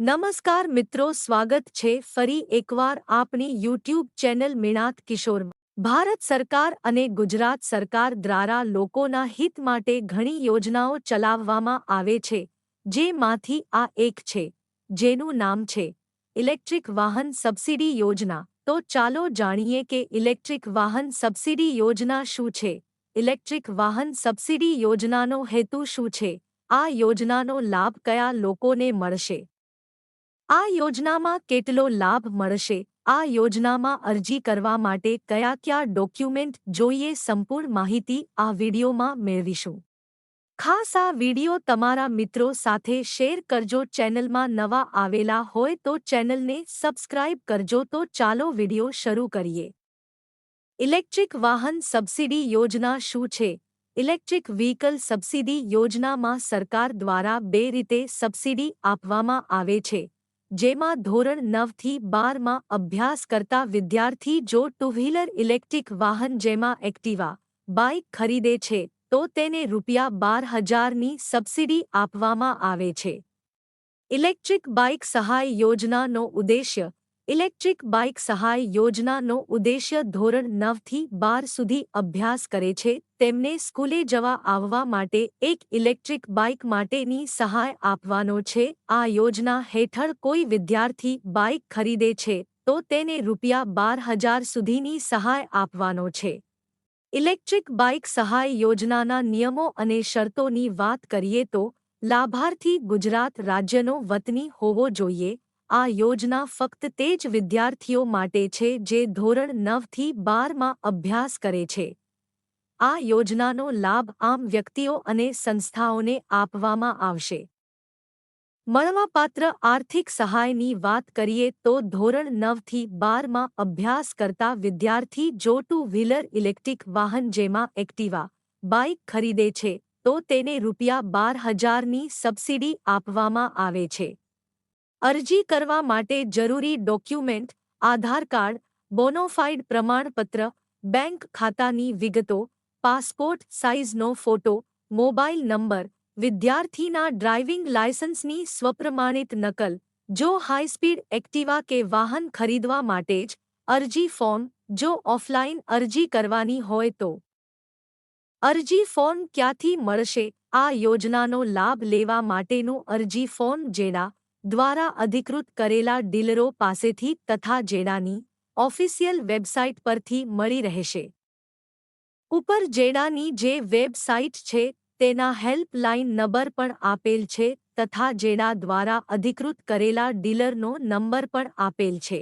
નમસ્કાર મિત્રો, સ્વાગત છે ફરી એકવાર આપની યુટ્યુબ ચેનલ મિણાત કિશોરમાં. ભારત સરકાર અને ગુજરાત સરકાર દ્વારા લોકોના હિત માટે ઘણી યોજનાઓ ચલાવવામાં આવે છે, જેમાંથી આ એક છે, જેનું નામ છે, ઇલેક્ટ્રિક વાહન સબસિડી યોજના. તો ચાલો જાણીએ કે ઇલેક્ટ્રિક વાહન સબસિડી યોજના શું છે? ઇલેક્ટ્રિક વાહન સબસિડી યોજનાનો હેતુ શું છે? આ યોજનાનો લાભ કયા લોકોને મળશે? આ યોજનામાં કેટલો લાભ મળશે? આ યોજનામાં અરજી કરવા માટે કયા કયા ડોક્યુમેન્ટ જોઈએ? સંપૂર્ણ માહિતી આ વિડીયોમાં મેળવીશું. ખાસ આ વીડિયો તમારા મિત્રો સાથે શેર કરજો. ચેનલમાં નવા આવેલા હોય તો ચેનલને સબસ્ક્રાઇબ કરજો તો ચાલો વીડિયો શરૂ કરીએ. ઇલેક્ટ્રિક વાહન સબસિડી યોજના શું છે? ઇલેક્ટ્રિક વ્હીકલ સબસિડી યોજનામાં સરકાર દ્વારા બે રીતે સબસિડી આપવામાં આવે છે. જેમાં ધોરણ નવથી બારમાં અભ્યાસ કરતા વિદ્યાર્થી જો ટુ વ્હીલર ઇલેક્ટ્રિક વાહન જેમાં એક્ટિવા બાઇક ખરીદે છે, તો તેને રૂપિયા બાર હજારની સબસિડી આપવામાં આવે છે. ઇલેક્ટ્રિક બાઇક સહાય યોજનાનો ઉદ્દેશ્ય ઇલેક્ટ્રિક બાઇક સહાય યોજનાનો ઉદ્દેશ્ય ધોરણ નવથી બાર સુધી અભ્યાસ કરે છે. તેમને સ્કૂલે જવા આવવા માટે એક ઇલેક્ટ્રિક બાઇક માટેની સહાય આપવાનો છે. આ યોજના હેઠળ કોઈ વિદ્યાર્થી બાઇક ખરીદે છે, તો તેને રૂપિયા બાર હજાર સુધીની સહાય આપવાનો છે. ઇલેક્ટ્રિક બાઇક સહાય યોજનાના નિયમો અને શરતોની વાત કરીએ તો, લાભાર્થી ગુજરાત રાજ્યનો વતની હોવો જોઈએ. આ યોજના ફક્ત તે જ વિદ્યાર્થીઓ માટે છે જે ધોરણ નવથી બારમાં અભ્યાસ કરે છે. આ યોજનાનો લાભ આમ વ્યક્તિઓ અને સંસ્થાઓને આપવામાં આવશે. મળવાપાત્ર આર્થિક સહાયની વાત કરીએ તો ધોરણ નવથી બારમાં અભ્યાસ કરતા વિદ્યાર્થી જો ટુ વ્હીલર ઇલેક્ટ્રિક વાહન જેમાં એક્ટિવા બાઇક ખરીદે છે તો તેને રૂપિયા બાર હજારની સબસિડી આપવામાં આવે છે. અરજી કરવા માટે જરૂરી ડોક્યુમેન્ટ, આધાર કાર્ડ, બોનોફાઇડ પ્રમાણપત્ર, બેંક ખાતાની વિગતો, પાસપોર્ટ સાઇઝનો ફોટો મોબાઈલ નંબર, વિદ્યાર્થીના ડ્રાઇવિંગ લાયસન્સની સ્વપ્રમાણિત નકલ, જો હાઈસ્પીડ એક્ટિવા કે વાહન ખરીદવા માટે જ અરજી ફોર્મ, જો ઓફલાઈન અરજી કરવાની હોય તો. અરજી ફોર્મ ક્યાંથી મળશે? આ યોજનાનો લાભ લેવા માટેનું અરજી ફોર્મ જેડા દ્વારા અધિકૃત કરેલા ડીલરો પાસેથી તથા જેડાની ઓફિશિયલ વેબસાઇટ પરથી મળી રહેશે. ઉપર જેડાની જે વેબસાઇટ છે, તેના હેલ્પલાઇન નંબર પણ આપેલ છે, તથા જેડા દ્વારા અધિકૃત કરેલા ડીલરનો નંબર પણ આપેલ છે.